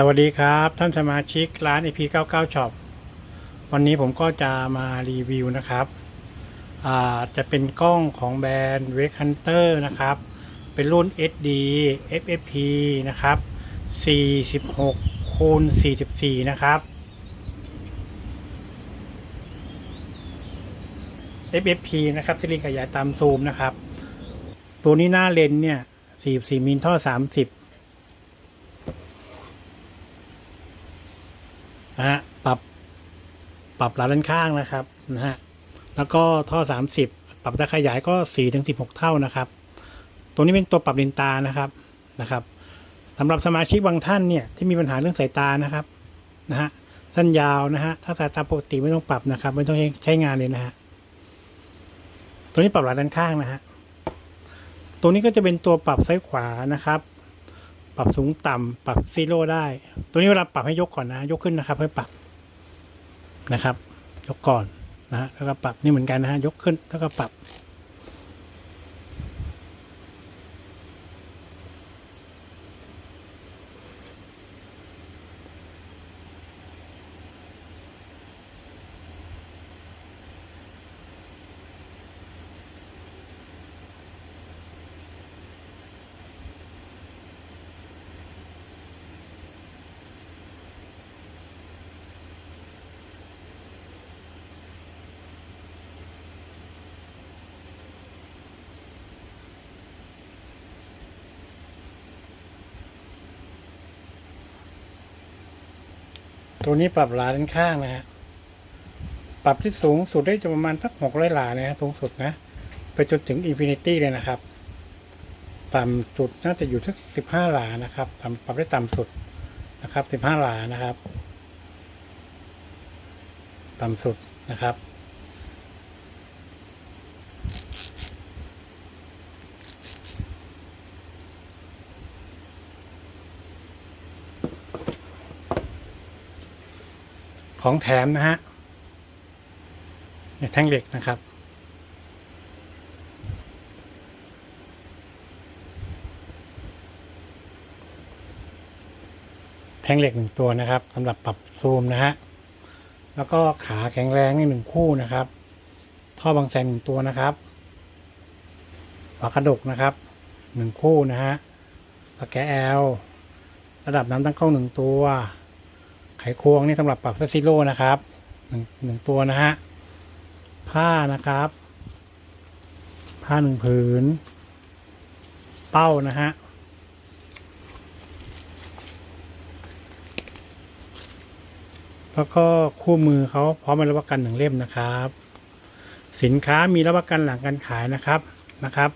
สวัสดีครับ ท่านสมาชิกร้าน EP99 Shop วันนี้ผมก็จะมารีวิวนะครับจะเป็นกล้องของแบรนด์ w e k Hunter นะครับ เป็นรุ่น SD FFP นะครับ 46คูณ44 นะครับ FFP นะครับที่ลิขยายตามซูมนะครับ ตัวนี้หน้าเลนส์เนี่ย 44มิลท่อ 30 นะฮะปรับปรับหลาด้านข้างนะครับนะฮะแล้วก็ท่อ 30 ปรับตาขยายก็4ถึง16 เท่านะครับ ตัวนี้เป็นตัวปรับเลนตานะครับนะครับสำหรับสมาชิกบางท่านเนี่ยที่มีปัญหาเรื่องสายตานะครับนะฮะสั้นยาวนะฮะถ้าสายตาปกติไม่ต้องปรับนะครับ ไม่ต้องใช้งานเลยนะฮะตัวนี้ปรับหลาด้านข้างนะฮะตัวนี้ก็จะเป็นตัวปรับซ้ายขวานะครับ ปรับสูงต่ำปรับซีโร่ได้ ตัวนี้เวลาปรับให้ยกก่อนนะ ยกขึ้นนะครับให้ปรับนะครับ ยกก่อนนะฮะแล้วก็ปรับนี่เหมือนกันนะฮะยกขึ้นแล้วก็ปรับ ตัวนี้ปรับหลาด้านข้างนะฮะ ปรับที่สูงสุดได้จะประมาณสักหกร้อยหลานะฮะสูงสุดนะ ไปจนถึงอินฟินิตี้เลยนะครับ ต่ำสุดน่าจะอยู่ที่สิบห้าหลานะครับ ต่ำปรับได้ต่ำสุดนะครับสิบห้าหลานะครับ ต่ำสุดนะครับ ของแถมนะฮะเนี่ยแท่งเหล็กนะครับ แท่งเหล็กหนึ่งตัวนะครับสำหรับปรับซูมนะฮะแล้วก็ขาแข็งแรงนี่หนึ่งคู่นะครับ ท่อบางแสนหนึ่งตัวนะครับฝากระดกนะครับหนึ่งคู่นะฮะปากแกแอลระดับน้ำตั้งกล้องหนึ่งตัว ไขควงนี่สำหรับปรับเซซิโร่นะครับหนึ่งหนึ่งตัวนะฮะผ้านะครับ ผ้าหนึ่งผืน เป้านะฮะแล้วก็คู่มือเขาพร้อมมารับประกันหนึ่งเล่มนะครับ สินค้ามีรับประกันหลังการขายนะครับนะครับ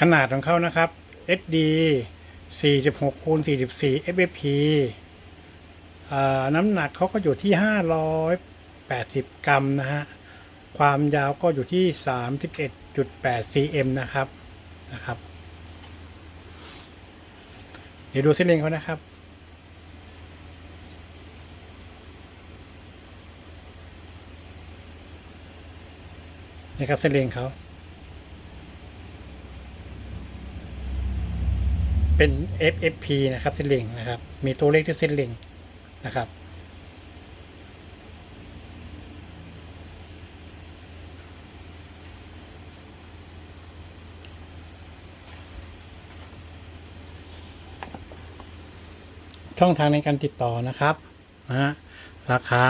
ขนาดของเขานะครับ SD 46คูณ44 FFP อ่าน้ำหนักเขาก็อยู่ที่ 580 กรัมนะฮะ ความยาวก็อยู่ที่ 31.8 cm นะครับนะครับ เดี๋ยวดูเส้นเลนเขานะครับนี่ครับเส้นเลนเขา เป็น FFP นะครับเส้นเล็งนะครับ มีตัวเลขที่เส้นเล็งนะครับ ช่องทางในการติดต่อนะครับนะฮะราคา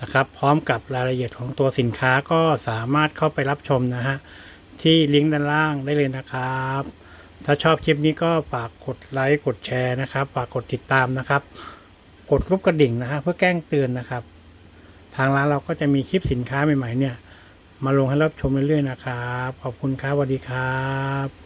นะครับพร้อมกับรายละเอียดของตัวสินค้าก็สามารถเข้าไปรับชมนะฮะที่ลิงก์ด้านล่างได้เลยนะครับ ถ้าชอบคลิปนี้ก็ฝากกดไลค์กดแชร์นะครับฝากกดติดตามนะครับ กดรูปกระดิ่งนะฮะเพื่อแกล้งเตือนนะครับ ทางร้านเราก็จะมีคลิปสินค้าใหม่ๆเนี่ย มาลงให้รับชมเรื่อยๆนะครับ ขอบคุณครับสวัสดีครับ